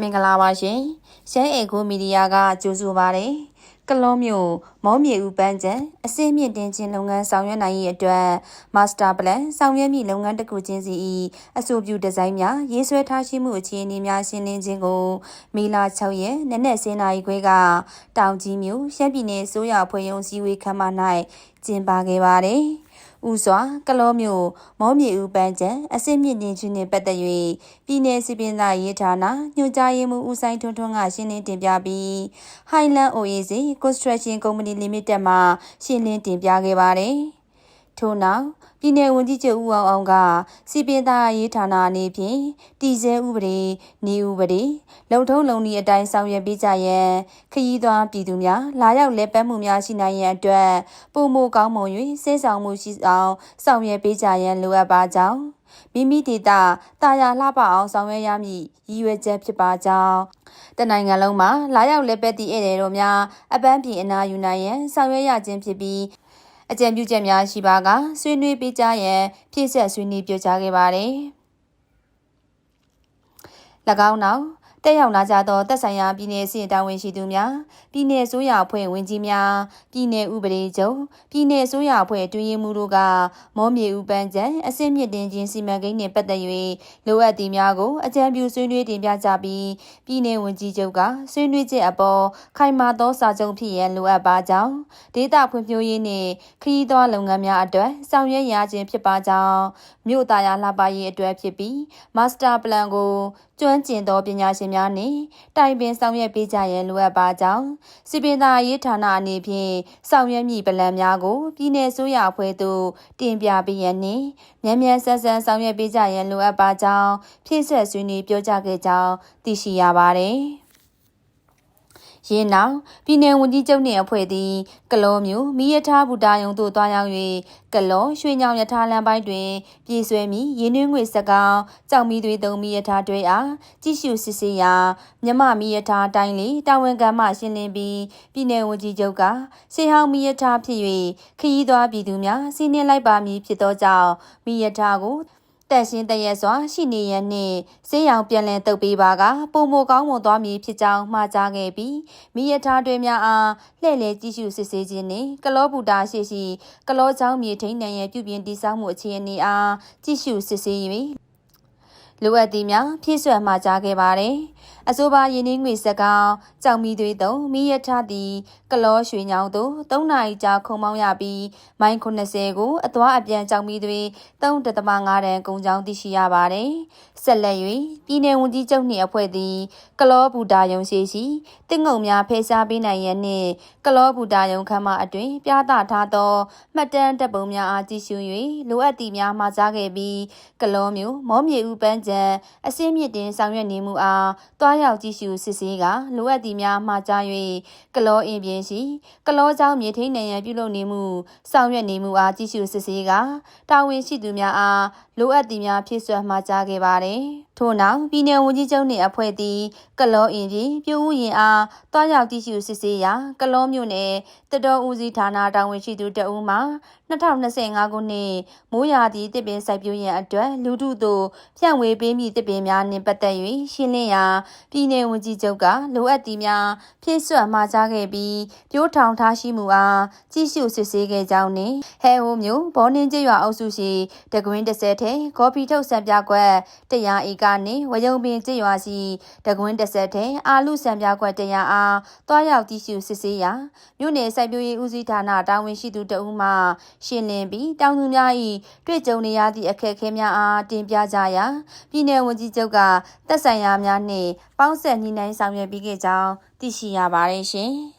မင်္ဂလာပါရှင်။ရှမ်းအေကိုမီဒီယာကကြိုဆိုပါရယ်။ကလောမျိုးမောမြေဦးပန်းချံအစင်းမြင့်တင်ခြင်းလုပ်ငန်းဆောင်ရွက်နိုင်ရေးအတွက်မာစတာပလန်ဆောင်ရွက်မိလုပ်ငန်းတစ်ခုချင်းစီ၏အဆိုပြုဒီဇိုင်းများရေးဆွဲထားရှိမှုအခြေအနေများရှင်းလင်းခြင်းကိုမီလာ6ရက်နေ့နဲ့စင်းနာရီခွဲကတောင်ကြီးမြို့ရှမ်းပြည်နယ်စိုးရဖွဲ့ရုံးစည်းဝေးခမ်းမ၌ကျင်းပခဲ့ပါတယ်။ ဥစွာကလောမျိုးမောမြေဦးပန်းချံအစစ်မြင့်တင်ခြင်းနှင့်ပတ်သက်၍ပြည်내စီပင်သားရေးဌာနညွှန်ကြားရေးမှူးဦးဆိုင်ထွန်းထွန်းကရှင်းလင်းတင်ပြပြီး Highland Oasis Construction Company Limited မှရှင်းလင်းတင်ပြခဲ့ပါတယ်။ ထို့နောက်ပြည်내ဝန်ကြီးချုပ်ဦးအောင်အောင်ကစီပင်သားရေးဌာနအနေဖြင့်တည်ဆဲဥပဒေနေဥပဒေလုံထုံးလုံနည်းအတိုင်းဆောင်ရွက်ပေးကြရန်ခရီးသွားပြည်သူများလာရောက်လက်ပတ်မှုများရှိနိုင်ရန်အတွက်ပုံမကောင်းမွန်၍စေဆောင်မှုရှိအောင်ဆောင်ရွက်ပေးကြရန်လိုအပ်ပါကြောင်းမိမိဒေတာတာယာလှပအောင်ဆောင်ရွက်ရမည်ရည်ရွယ်ချက်ဖြစ်ပါကြောင်းတနိုင်ငံလုံးမှာလာရောက်လက်ပတ်သည့်ဧည့်သည်တို့များအပန်းဖြေအနာယူနိုင်ရန်ဆောင်ရွက်ရခြင်းဖြစ်ပြီး အကြံပြုချက်များရှိပါကဆွေးနွေးပေးကြရန်ဖြည့်ဆက်ဆွေးနွေးပြောကြားခဲ့ပါတယ်။၎င်းနောက် တက်ရောက်လာကြသောတက်ဆိုင်ရာပြည်내စီတာဝန်ရှိသူများပြည်내ဆိုရအဖွဲ့ဝင်ကြီးများပြည်내ဥပဒေချုပ်ပြည်내ဆိုရအဖွဲ့တွင်ရင်မှုတို့ကမောမြေဥပန်းချံအစင်းမြင့်တင်ခြင်းစီမံကိန်းနှင့်ပတ်သက်၍လိုအပ်သည်များကိုအကြံပြုဆွေးနွေးတင်ပြကြပြီးပြည်내ဝန်ကြီးချုပ်ကဆွေးနွေးချက်အပေါ်ခိုင်မာသောစာချုပ်ဖြစ်ရန်လိုအပ်ပါကြောင်းဒေတာဖွံ့ဖြိုးရေးနှင့်ခရီးသွားလုပ်ငန်းများအတွက်ဆောင်ရွက်ရခြင်းဖြစ်ပါကြောင်းမြို့သားရလှပရေးအတွက်ဖြစ်ပြီးမာစတာပလန်ကိုကျွမ်းကျင်သောပညာရှင် များနှင့်တိုင်ပင်ဆောင်ရွက်ပေးကြရန်လိုအပ်ပါကြောင်းစီပင်သာရေးဌာနအနေဖြင့်ဆောင်ရွက်မည့်ပလန်များကိုပြည်내ဆိုရအဖွဲ့သို့တင်ပြပေးရန်နှင့်မြန်မြန်ဆန်ဆန်ဆောင်ရွက်ပေးကြရန်လိုအပ်ပါကြောင်းဖြည့်ဆွက်ဆွေးနွေးပြောကြားခဲ့ကြောင်းသိရှိရပါသည်။ ရင်းနောက်ပြည်내ဝန်ကြီးချုပ်နှင့်အဖွဲ့သည်ကလောမျိုးမိရထားဘူတာယုံသို့တွားရောက်၍ကလောရွှေညောင်ရထားလမ်းပိုင်းတွင်ပြည်ဆွဲမိရင်းနှင်းငွေစကောင်းကြောင်မီသွေးသုံးမိရထားတွေအားကြည့်ရှုစစ်ဆေးရာမြမမိရထားတိုင်းလေတာဝန်ခံမှရှင်းလင်းပြီးပြည်내ဝန်ကြီးချုပ်ကစေဟောင်းမိရထားဖြစ်၍ခရီးသွားပြည်သူများစီးနှင်းလိုက်ပါမည်ဖြစ်သောကြောင့်မိရထားကို တက်ရှင်းတရက်စွာရှိနေရနှင့်ဆေးရောင်ပြန်လည်တုပ်ပေးပါကပုံမကောင်းမွန်သွားမည်ဖြစ်ကြောင်းမှားကြားခဲ့ပြီးမိရထားတွေများအားလှည့်လည်ကြည့်ရှုစစ်ဆေးခြင်းနှင့်ကလောဘူတာရှိရှိကလောချောင်းမြေထိန်နံရဲ့ပြုပြင်တည်ဆောက်မှုအခြေအနေအားကြည့်ရှုစစ်ဆေး၍ လိုအပ်သည်များဖြည့်စွက်မှာကြားခဲ့ပါတယ်။အဆိုပါရင်းနှင်းငွေစကောင်းကြောင်မီသွေးသုံးမိရထသည်ကလောရွှေညောင်းသို့3နာရီကြာခုံမောင်းရပြီးမိုင်80ကိုအသွားအပြန်ကြောင်မီသွေး3.5တန်ကုန်ကြောင်းသိရှိရပါတယ်။ဆက်လက်၍ပြည်내ဝန်ကြီးချုပ်နှင့်အဖွဲ့သည် ကလောဘူတာယုံရှိရှိတင့်ငုံများဖယ်ရှားပေးနိုင်ရန်နှင့်ကလောဘူတာယုံခမ်းမအတွင်ပြသထားသောမှတ်တမ်းတပ်ပုံများအားကြည့်ရှု၍လိုအပ်သည့်များမှာကြားခဲ့ပြီးကလောမျိုးမောမြေဦးပန်းချံအစင်းမြင့်တင်ဆောင်ရွက်နေမှုအားတွားရောက်ကြည့်ရှုစစ်ဆေးကလိုအပ်သည်များမှာကြား၍ကလောအင်ပြင်ရှိကလောเจ้าမြေထိန်နေရန်ပြုလုပ်နေမှုဆောင်ရွက်နေမှုအားကြည့်ရှုစစ်ဆေးကတာဝန်ရှိသူများအားလိုအပ်သည်များဖြည့်စွက်မှာကြားခဲ့ပါတယ်။ ထို့နောက်ပြည်내ဝန်ကြီးချုပ်နှင့်အဖွဲ့သည်ကလောအင်ပြင်ပြူဦးရင်အားတွားရောက်ကြည့်ရှုစစ်ဆေးရာကလောမြို့နယ်တတော်ဦးစီးဌာနတာဝန်ရှိသူတအူးမှ2025ခုနှစ်မိုးရာသီတစ်ပင်စိုက်ပျိုးရန်အတွက်လူထုသို့ဖြန့်ဝေပေးမည့်တစ်ပင်များနှင့်ပတ်သက်၍ရှင်းလင်းရာပြည်내ဝန်ကြီးချုပ်ကလိုအပ်သည်များဖြည့်စွက်မှာကြားခဲ့ပြီးပြိုးထောင်ထားရှိမှုအားကြည့်ရှုစစ်ဆေးခဲ့ကြောင်းနှင့်ဟဲဟိုမျိုးဘောနင်းကျွာအုပ်စုရှိတကွင်းတစ်ဆယ်ထဲကော်ဖီထုတ်ဆံပြကွက်တရားဧကနှင့်ဝယုံပင်ကျွာရှိတကွင်းတစ်ဆယ်ထဲအာလူဆံပြကွက်တရားအားတွားရောက်ကြည့်ရှုစစ်ဆေးရာမြို့နယ်စိုက်ပျိုးရေးဦးစီးဌာနတာဝန်ရှိသူတဦးမှရှင်းလင်းပြီးတောင်သူများ၏တွေ့ကြုံနေရသည့်အခက်အခဲများအားတင်ပြကြရာပြည်내ဝန်ကြီးချုပ်ကသက်ဆိုင်ရာများနှင့်ပေါင်းဆက်နှိနှိုင်းဆောင်ရွက်ပြီးခဲ့ကြောင်းသိရှိရပါတယ်ရှင်။